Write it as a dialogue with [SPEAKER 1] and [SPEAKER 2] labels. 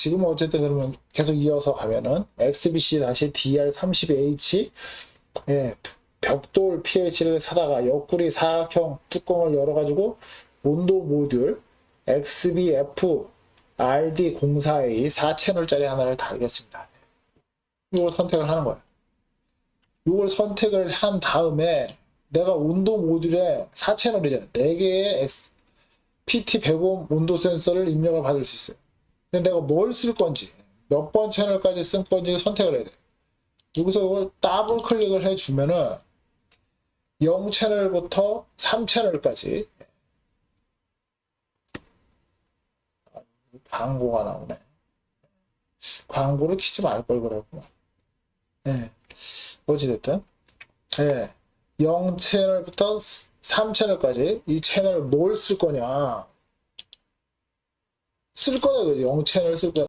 [SPEAKER 1] 지금 어쨌든 그러면 계속 이어서 가면은 XBC 다시 DR32H 예, 벽돌 PH를 사다가 옆구리 사각형 뚜껑을 열어가지고 온도 모듈 XBF RD04A 4채널짜리 하나를 달겠습니다. 이걸 선택을 하는 거예요. 이걸 선택을 한 다음에 내가 온도 모듈에 4채널이잖아요. 4개의 X, PT105 온도 센서를 입력을 받을 수 있어요. 근데 내가 뭘 쓸 건지, 몇 번 채널까지 쓸 건지 선택을 해야 돼요. 여기서 이걸 더블 클릭을 해주면은 0 채널부터 3 채널까지 광고가 나오네. 광고를 키지 말 걸 그랬구만. 예. 어찌됐든. 예. 0 채널부터 3 채널까지 이 채널 뭘 쓸 거냐. 쓸 거다, 0채널 쓸 거야.